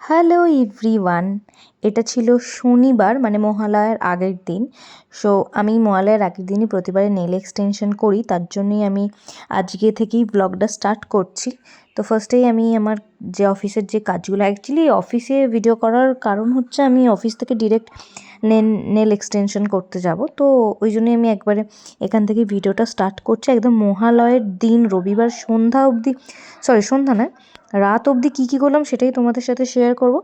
Hello everyone এটা ছিল শনিবার মানে মহালয়ার আগের দিন। সো আমি মহালয়ার আগের দিনই প্রতিবারে নেল এক্সটেনশন করি, তার জন্যই আমি আজকে থেকেই ব্লগটা স্টার্ট করছি। তো ফার্স্টেই আমি আমার যে অফিসের যে কাজগুলো অ্যাকচুয়ালি অফিসে ভিডিও করার কারণ হচ্ছে আমি অফিস থেকে ডিরেক্ট নেল এক্সটেনশন করতে যাব। তো ওই জন্যই আমি একবারে এখান থেকে ভিডিওটা স্টার্ট করছি। একদম মহালয়ের দিন, রবিবার সন্ধ্যা অবধি সরি সন্ধ্যা নয় রাত অবধি কী কী করলাম সেটাই তোমাদের সাথে শেয়ার করব।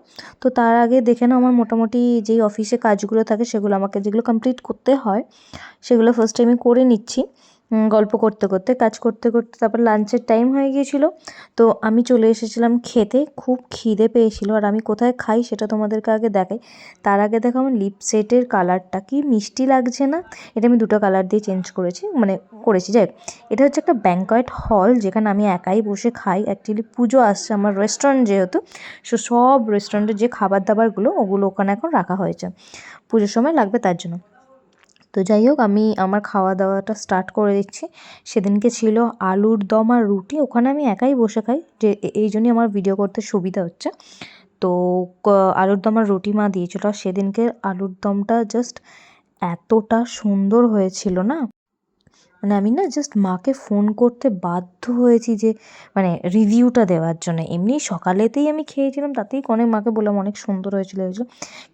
তো তার আগে দেখে নাও আমার মোটামুটি যেই অফিসে কাজগুলো থাকে সেগুলো আমাকে যেগুলো কমপ্লিট করতে হয়, সেগুলো ফার্স্ট আমি করে নিচ্ছি। গল্প করতে করতে, কাজ করতে করতে তারপর লাঞ্চের টাইম হয়ে গিয়েছিল। তো আমি চলে এসেছিলাম খেতে, খুব খিদে পেয়েছিল। আর আমি কোথায় খাই সেটা তোমাদেরকে আগে দেখাই। তার আগে দেখো আমার লিপ সেটের কালারটা কি মিষ্টি লাগছে না? এটা আমি দুটো কালার দিয়ে চেঞ্জ করেছি মানে করেছি, যাই এটা হচ্ছে একটা ব্যাঙ্কয়েট হল যেখানে আমি একাই বসে খাই। অ্যাকচুয়ালি পুজো আসছে আমার রেস্টুরেন্ট যেহেতু সো সব রেস্টুরেন্টের যে খাবার দাবারগুলো ওগুলো ওখানে এখন রাখা হয়েছে। পুজোর সময় লাগবে তার জন্য। তো যাই হোক, আমি আমার খাওয়া দাওয়াটা স্টার্ট করে দিচ্ছি। সেদিনকে ছিল আলুর দম আর রুটি, ওখানে আমি একাই বসে খাই। যে এই জন্যই আমার ভিডিও করতে সুবিধা হচ্ছে। তো আলুর দম আর রুটি মা দিয়েছিল। সেদিনকে আলুর দমটা জাস্ট এতটা সুন্দর হয়েছিল না? মানে আমি না জাস্ট মাকে ফোন করতে বাধ্য হয়েছি যে মানে রিভিউটা দেওয়ার জন্য। এমনি সকালেতেই আমি খেয়েছিলাম, তাতেই অনেক মাকে বললাম, অনেক সুন্দর হয়েছিল হয়েছিল।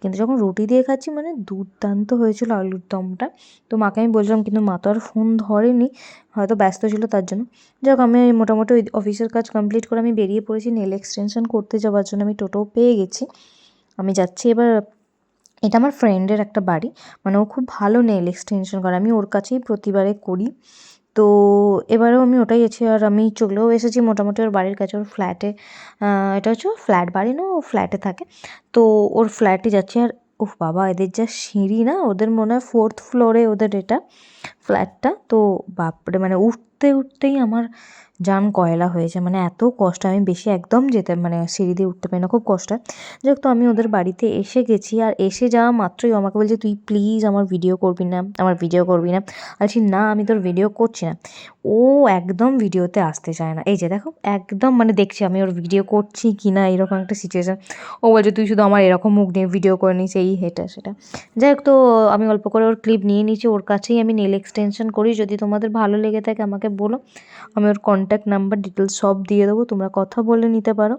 কিন্তু যখন রুটি দিয়ে খাচ্ছি মানে দুর্দান্ত হয়েছিল আলুর দমটা। তো মাকে আমি বলছিলাম, কিন্তু মা তো আর ফোন ধরেনি, হয়তো ব্যস্ত ছিল তার জন্য। যাক, আমি মোটামুটি ওই অফিসের কাজ কমপ্লিট করে আমি বেরিয়ে পড়েছি নেল এক্সটেনশন করতে যাওয়ার জন্য আমি টোটো পেয়ে গেছি। আমি যাচ্ছি এবার এটা আমার ফ্রেন্ডের একটা বাড়ি। মানে ও খুব ভালো নেল এক্সটেনশন করে। আমি ওর কাছেই প্রতিবারে করি। তো এবারেও আমি ওটাই আছি আর আমি চলেও এসেছি মোটামুটি ওর বাড়ির কাছে। ওর ফ্ল্যাটে এটা হচ্ছে ফ্ল্যাট বাড়ি না, ও ফ্ল্যাটে থাকে। তো ওর ফ্ল্যাটে যাচ্ছি আর উফ বাবা, এদের যা সিঁড়ি না, ওদের মনে হয় ফোর্থ ফ্লোরে ওদের এটা ফ্ল্যাটটা তো বাপরে মানে উঠতে উঠতেই আমার যান কয়লা হয়েছে। মানে এত কষ্ট, আমি বেশি একদম যেতে মানে সিঁড়ি দিয়ে উঠতে পারি না, খুব কষ্ট। যাই তো আমি ওদের বাড়িতে এসে গেছি, আর এসে যাওয়া মাত্রই আমাকে বলছে, তুই প্লিজ আমার ভিডিও করবি না, আমার ভিডিও করবি না। বলছি, না, আমি তোর ভিডিও করছি না। ও একদম ভিডিওতে আসতে চায় না। এই যে দেখো, একদম মানে দেখছি আমি ওর ভিডিও করছি কি না, এরকম একটা সিচুয়েশান ও বলছে, তুই শুধু আমার এরকম মুখ নিয়ে ভিডিও করে নিস, এই হেটা সেটা। যাই হোক, তো আমি অল্প করে ওর ক্লিপ নিয়ে নিয়েছি ওর কাছেই আমি নেল এক্সটেনশন করি। যদি তোমাদের ভালো লেগে থাকে আমাকে বলো, আমি ওর কন্ট্যাক্ট নাম্বার ডিটেলস সব দিয়ে দেবো, তোমরা কথা বলে নিতে পারো।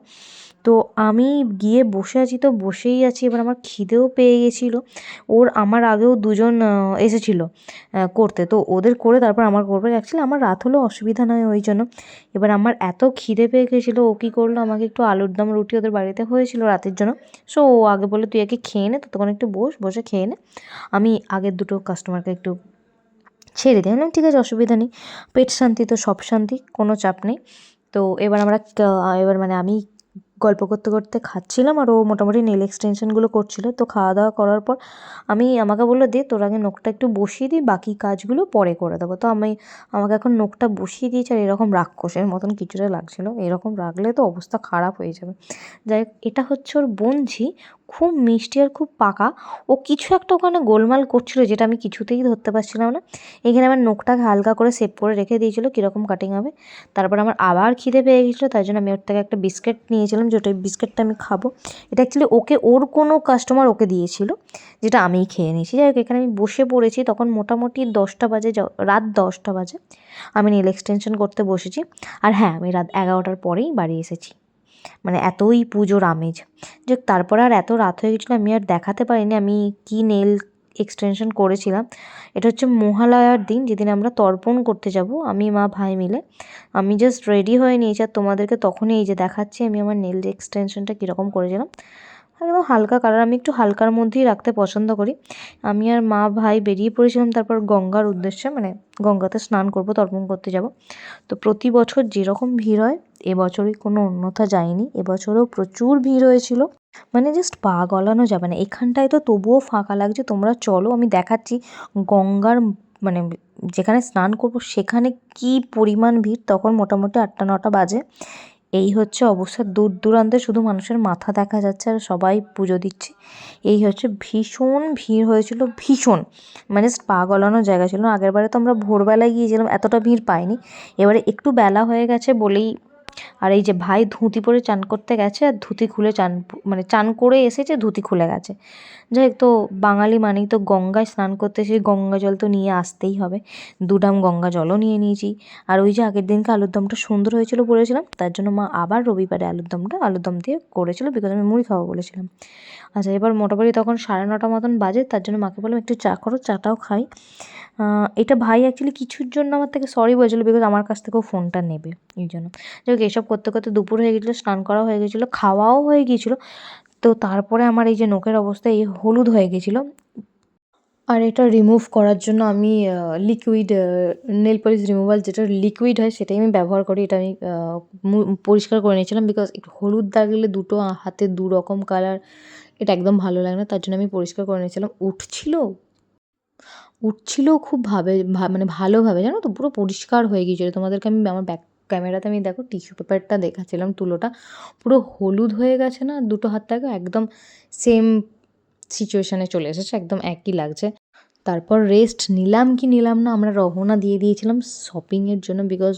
তো আমি গিয়ে বসে আছি তো বসেই আছি, এবার আমার খিদেও পেয়ে গেছিল। ওর আমার আগেও দুজন এসেছিল করতে। তো ওদের করে তারপর আমার করবে। অ্যাকচুয়ালি আমার রাত হলেও অসুবিধা নয় ওই জন্য। এবার আমার এত খিদে পেয়ে গেছিল, ও কী করল? আমাকে একটু আলুর দম, রুটি ওদের বাড়িতে হয়েছিল রাতের জন্য। সো ও আগে বলে তুই আগে খেয়ে নে, তো ততক্ষণ একটু বস, বসে খেয়ে নে। আমি আগের দুটো কাস্টমারকে একটু ছেড়ে দিই ঠিক আছে, অসুবিধা নেই। পেট শান্তি তো, সব শান্তি, কোনো চাপ নেই। তো এবার আমরা এবার মানে আমি গল্প করতে করতে খাচ্ছিলাম আর ও মোটামুটি নেল এক্সটেনশনগুলো করছিল। তো খাওয়া দাওয়া করার পর আমি, আমাকে বলল, দে, তোর আগে নখটা একটু বসিয়ে দিই, বাকি কাজগুলো পরে করে দেবো। তো আমি, আমাকে এখন নখটা বসিয়ে দিয়েছি আর এরকম রাক্ষসের মতন কিছুটা লাগছিল। এরকম রাখলে তো অবস্থা খারাপ হয়ে যাবে। যাই এটা হচ্ছে ওর বঞ্ঝি খুব মিষ্টি আর খুব পাকা। ও কিছু একটা ওখানে গোলমাল করছিল যেটা আমি কিছুতেই ধরতে পারছিলাম না। এখানে আমার নোখটাকে হালকা করে সেভ করে রেখে দিয়েছিলো, কীরকম কাটিং হবে। তারপর আমার আবার খিদে পেয়ে গেছিল তাই জন্য আমি ওর থেকে একটা বিস্কিট নিয়েছিলাম যেটা বিস্কিটটা আমি খাব। এটা অ্যাকচুয়ালি ওকে, ওর কোনো কাস্টমার ওকে দিয়েছিল, যেটা আমিই খেয়ে নিয়েছি। যাই হোক, এখানে আমি বসে পড়েছি, তখন মোটামুটি দশটা বাজে রাত দশটা বাজে। আমি নীল এক্সটেনশন করতে বসেছি। আর হ্যাঁ আমি রাত এগারোটার পরেই বাড়ি এসেছি। মানে এতই পুজোর আমেজ। যে তারপর আর এত রাত হয়ে গেছিল, আমি আর দেখাতে পারিনি, আমি কি নেল এক্সটেনশন করেছিলাম। এটা হচ্ছে মহালয়ার দিন, যেদিন আমরা তর্পণ করতে যাব, আমি, মা, ভাই মিলে। আমি জাস্ট রেডি হয়ে নিয়েছি, আর তোমাদেরকে তখনই এই যে দেখাচ্ছি, আমি আমার নেল এক্সটেনশনটা কীরকম করেছিলাম। একদম হালকা কালার। আমি একটু হালকার মধ্যেই রাখতে পছন্দ করি। আমি আর মা, ভাই বেরিয়ে পড়েছিলাম তারপর গঙ্গার উদ্দেশ্যে মানে গঙ্গাতে স্নান করব, তর্পণ করতে যাব। তো প্রতি বছর যেরকম ভিড় হয়, এবছরই কোনো অন্যথা যায়নি এবছরও প্রচুর ভিড় হয়েছিল। মানে জাস্ট পা গলানো যাবে না। এখানটায় তো তবুও ফাঁকা লাগছে। তোমরা চলো, আমি দেখাচ্ছি গঙ্গার মানে যেখানে স্নান করব, সেখানে কি পরিমাণ ভিড়। তখন মোটামুটি আটটা, নটা বাজে। এই হচ্ছে অবস্থা। দূর দূরান্তে শুধু মানুষের মাথা দেখা যাচ্ছে আর সবাই পুজো দিচ্ছে। এই হচ্ছে ভীষণ ভিড় হয়েছিল, ভীষণ। মানে পা গলানোর জায়গা ছিল আগের বারে তো আমরা ভোরবেলায় গিয়েছিলাম, এতটা ভিড় পাইনি। এবারে একটু বেলা হয়ে গেছে বলেই আর এই যে ভাই ধুতি পরে চান করতে গেছে আর ধুতি খুলে চান মানে চান করে এসেছে, ধুতি খুলে গেছে। যাই হোক তো বাঙালি মানেই তো গঙ্গায় স্নান করতে, সেই গঙ্গা জল তো নিয়ে আসতেই হবে। দু ডাম গঙ্গা জলও নিয়ে নিয়েছি। আর ওই যে আগের দিনকে আলুর দমটা সুন্দর হয়েছিল বলেছিলাম, তার জন্য মা আবার রবিবারে আলুর দমটা, আলুর দম দিয়ে করেছিল বিকজ আমি মুড়ি খাব বলেছিলাম। আচ্ছা এবার মোটামুটি তখন সাড়ে নটা মতন বাজে, তার জন্য মাকে বললাম, একটু চা করো, চাটাও খাই। এটা ভাই অ্যাকচুয়ালি কিছুর জন্য আমার থেকে সরি বলেছিল বিকজ আমার কাছ থেকেও ফোনটা নেবে, এই জন্য। যাই হোক এসব করতে করতে দুপুর হয়ে গেছিল, স্নান করা হয়ে গেছিল, খাওয়াও হয়ে গিয়েছিল তো তারপরে আমার এই যে নোকের অবস্থা, এই হলুদ হয়ে গেছিল। আর এটা রিমুভ করার জন্য আমি লিকুইড নেল পলিশ রিমুভাল যেটা লিকুইড হয় সেটাই আমি ব্যবহার করি। এটা আমি পরিষ্কার করে নিয়েছিলাম বিকজ একটু হলুদ দাগলে দুটো হাতে দু রকম কালার এটা একদম ভালো লাগে না। তার জন্য আমি পরিষ্কার করে নিয়েছিলাম। উঠছিল উঠছিলও খুব ভাবে মানে ভালোভাবে, জানো তো? পুরো পরিষ্কার হয়ে গিয়েছিল তোমাদেরকে আমি, আমার ব্যাক ক্যামেরাতে আমি দেখো টিস্যু পেপারটা দেখাচ্ছিলাম তুলোটা। পুরো হলুদ হয়ে গেছে না, দুটো হাত থেকে একদম সেম সিচুয়েশানে চলে এসেছে, একদম একই লাগছে। তারপর রেস্ট নিলাম কি নিলাম না, আমরা রওনা দিয়ে দিয়েছিলাম শপিংয়ের জন্য বিকজ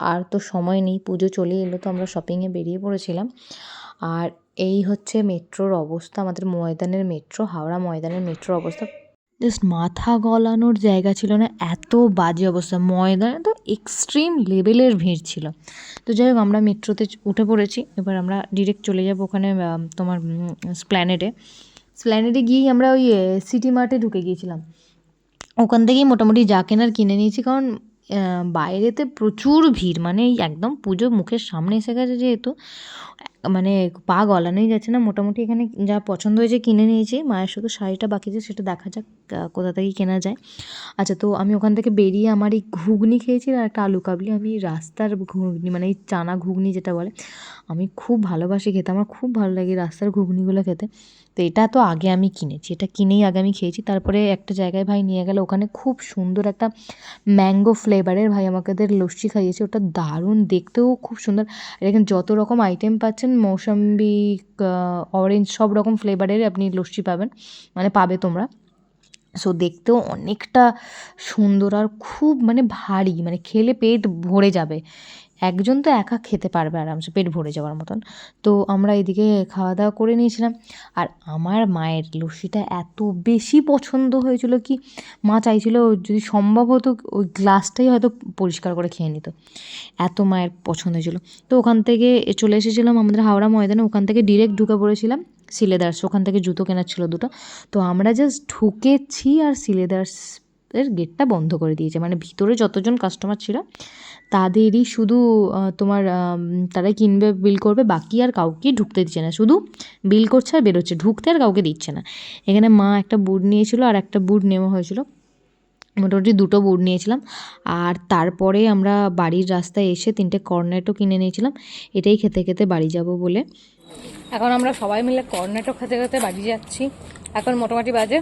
আর তো সময় নেই, পুজো চলে এলো তো আমরা শপিংয়ে বেরিয়ে পড়েছিলাম। আর এই হচ্ছে মেট্রোর অবস্থা, আমাদের ময়দানের মেট্রো, হাওড়া ময়দানের মেট্রোর অবস্থা। জাস্ট মাথা গলানোর জায়গা ছিল না, এত বাজে অবস্থা। ময়দানে তো এক্সট্রিম লেভেলের ভিড় ছিল। তো যাই হোক, আমরা মেট্রোতে উঠে পড়েছি। এবার আমরা ডিরেক্ট চলে যাব ওখানে তোমার স্প্ল্যানেডে স্প্ল্যানেডে গিয়েই আমরা ওই সিটি মার্টে ঢুকে গিয়েছিলাম। ওখান থেকেই মোটামুটি যা কেনার কিনে নিয়েছি। কারণ বাইরেতে প্রচুর ভিড়। মানে একদম পুজো মুখের সামনে এসে গেছে যেহেতু। মানে পা গলানোই যাচ্ছে না। মোটামুটি এখানে যা পছন্দ হয়েছে কিনে নিয়েছি। মায়ের শুধু শাড়িটা বাকি যে সেটা দেখা যাক কোথা থেকে কেনা যায়। আচ্ছা তো আমি ওখান থেকে বেরিয়ে আমার এই ঘুগনি খেয়েছি আর একটা আলু কাবলি। আমি রাস্তার ঘুগনি মানে এই চানা ঘুগনি যেটা বলে, আমি খুব ভালোবাসি খেতে। আমার খুব ভালো লাগে রাস্তার ঘুগনিগুলো খেতে। তো এটা তো আগে আমি কিনেছি। এটা কিনেই আগে আমি খেয়েছি। তারপরে একটা জায়গায় ভাই নিয়ে গেল। ওখানে খুব সুন্দর একটা ম্যাঙ্গো ফ্লেভারের ভাই আমাদের লস্যি খাইয়েছে। ওটা দারুণ, দেখতেও খুব সুন্দর। আর এখানে যত রকম আইটেম পাচ্ছেন, মৌসম্বি অরেঞ্জ সব রকম ফ্লেভারের আপনি লস্যি পাবেন। মানে পাবে তোমরা। সো দেখতেও অনেকটা সুন্দর আর খুব মানে ভারী। মানে খেলে পেট ভরে যাবে। একজন তো একা খেতে পারবে আরামসে, পেট ভরে যাওয়ার মতন। তো আমরা এদিকে খাওয়া দাওয়া করে নিয়েছিলাম। আর আমার মায়ের লস্যিটা এত বেশি পছন্দ হয়েছিল কি, মা চাইছিল যদি সম্ভব হতো ওই গ্লাসটাই হয়তো পরিষ্কার করে খেয়ে নিত। এত মায়ের পছন্দ হয়েছিল। তো ওখান থেকে চলে এসেছিলাম আমাদের হাওড়া ময়দানে, ওখান থেকে ডিরেক্ট ঢুকে পড়েছিলাম সিলেদার্স। ওখান থেকে জুতো কেনার ছিল দুটো। তো আমরা জাস্ট ঢুকেছি আর সিলেদার্স এর গেটটা বন্ধ করে দিয়েছে। মানে ভিতরে যতজন কাস্টমার ছিল, তাদেরই শুধু তোমার তারাই কিনবে বিল করবে, বাকি আর কাউকে ঢুকতে দিচ্ছে না। শুধু বিল করছে আর বেরোচ্ছে, ঢুকতে আর কাউকে দিচ্ছে না। এখানে মা একটা বুট নিয়েছিল আর একটা বুট নেওয়া হয়েছিল। মোটামুটি দুটো বুট নিয়েছিলাম। আর তারপরে আমরা বাড়ির রাস্তায় এসে তিনটে কর্নেটও কিনে নিয়েছিলাম। এটাই খেতে খেতে বাড়ি যাব বলে। এখন আমরা সবাই মিলে কর্নেটো খেতে খেতে বাড়ি যাচ্ছি। এখন মোটামুটি বাজে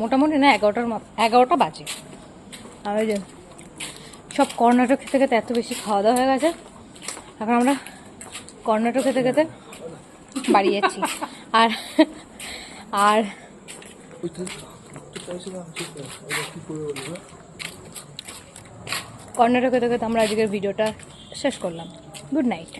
মোটামুটি না এগারোটার এগারোটা বাজে। আর ওই যে সব কর্ণাটক খেতে খেতে এত বেশি খাওয়া দাওয়া হয়ে গেছে। এখন আমরা কর্ণাটক খেতে খেতে বাড়ি যাচ্ছি। আর আর কর্নেটো খেতে খেতে আমরা আজকের ভিডিওটা শেষ করলাম। Good night.